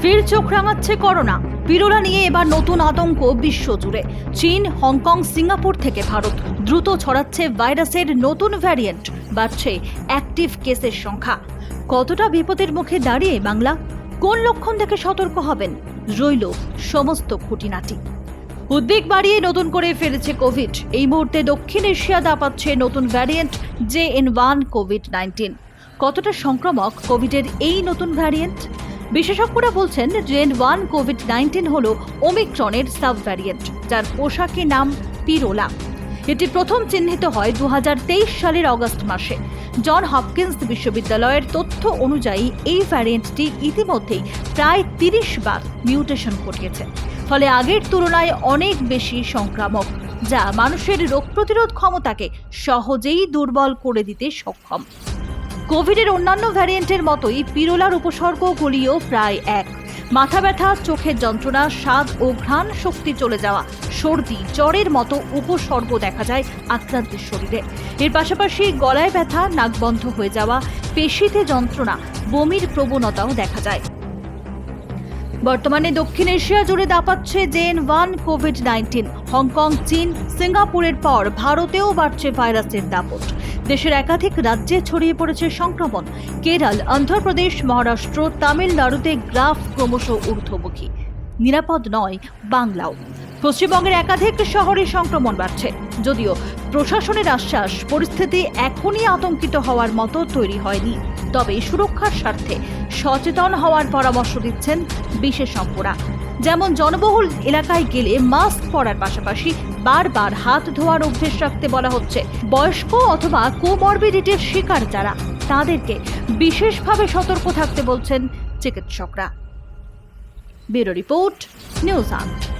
ফের চোখ রাঙাচ্ছে করোনা। পিরোলা নিয়ে এবার নতুন আতঙ্ক বিশ্বজুড়ে চীন, হংকং, সিঙ্গাপুর থেকে ভারত দ্রুত ছড়াচ্ছে ভাইরাসের নতুন ভ্যারিয়েন্ট, বাড়ছে অ্যাক্টিভ কেসের সংখ্যা। কতটা বিপদের মুখে দাঁড়িয়ে বাংলা? কোন লক্ষণ থেকে সতর্ক হবেন? রইল সমস্ত খুঁটিনাটি। উদ্বেগ বাড়িয়ে নতুন করে ফেলেছে কোভিড। এই মুহূর্তে দক্ষিণ এশিয়া দাপাচ্ছে নতুন variant, J N one COVID nineteen. কতটা সংক্রামক কোভিডের এই নতুন ভ্যারিয়েন্ট? বিশেষজ্ঞরা বলছেন জেন ওয়ান কোভিড নাইন্টিন হল ওমিক্রনের সাব ভ্যারিয়েন্ট যার পোশাকি নাম পিরোলা এটি প্রথম চিহ্নিত হয় দু হাজার তেইশ সালের অগস্ট মাসে। জন হপকিন্স বিশ্ববিদ্যালয়ের তথ্য অনুযায়ী এই ভ্যারিয়েন্টটি ইতিমধ্যেই প্রায় তিরিশ বার মিউটেশন ঘটিয়েছে। ফলে আগের তুলনায় অনেক বেশি সংক্রামক, যা মানুষের রোগ প্রতিরোধ ক্ষমতাকে সহজেই দুর্বল করে দিতে সক্ষম। কোভিডের অন্যান্য ভ্যারিয়েন্টের মতোই পিরোলার উপসর্গগুলিও প্রায় এক। মাথা ব্যথা, চোখের যন্ত্রণা, স্বাদ ও ঘ্রাণ শক্তি চলে যাওয়া, সর্দি, জ্বরের মতো উপসর্গ দেখা যায় আক্রান্তের শরীরে। এর পাশাপাশি গলায় ব্যথা, নাক বন্ধ হয়ে যাওয়া, পেশিতে যন্ত্রণা, বমির প্রবণতাও দেখা যায়। বর্তমানে দক্ষিণ এশিয়া জুড়ে দাপাচ্ছে JN one COVID nineteen. Hong Kong, চীন, সিঙ্গাপুরের পর ভারতেও বাড়ছে ভাইরাসের দাপট। দেশের একাধিক রাজ্যে ছড়িয়ে পড়েছে সংক্রমণ। কেরাল, অন্ধ্রপ্রদেশ, মহারাষ্ট্র, তামিলনাড়ুতে গ্রাফ ক্রমশ ঊর্ধ্বমুখী। নিরাপদ নয়, বাংলাও। পশ্চিমবঙ্গের একাধিক শহরে সংক্রমণ বাড়ছে। যদিও প্রশাসনের আশ্বাস, পরিস্থিতি এখনই আতঙ্কিত হওয়ার মতো তৈরি হয়নি। তবে সুরক্ষার স্বার্থে সচেতন হওয়ার পরামর্শ দিচ্ছেন বিশেষজ্ঞরা। যেমন জনবহুল এলাকায় গেলে মাস্ক পরার পাশাপাশি বারবার হাত ধোয়ার অভ্যেস রাখতে বলা হচ্ছে। বয়স্ক অথবা কোমরবিডিটির শিকার যারা, তাদেরকে বিশেষভাবে সতর্ক থাকতে বলছেন চিকিৎসকরা। ব্যুরো রিপোর্ট, নিউজ আট।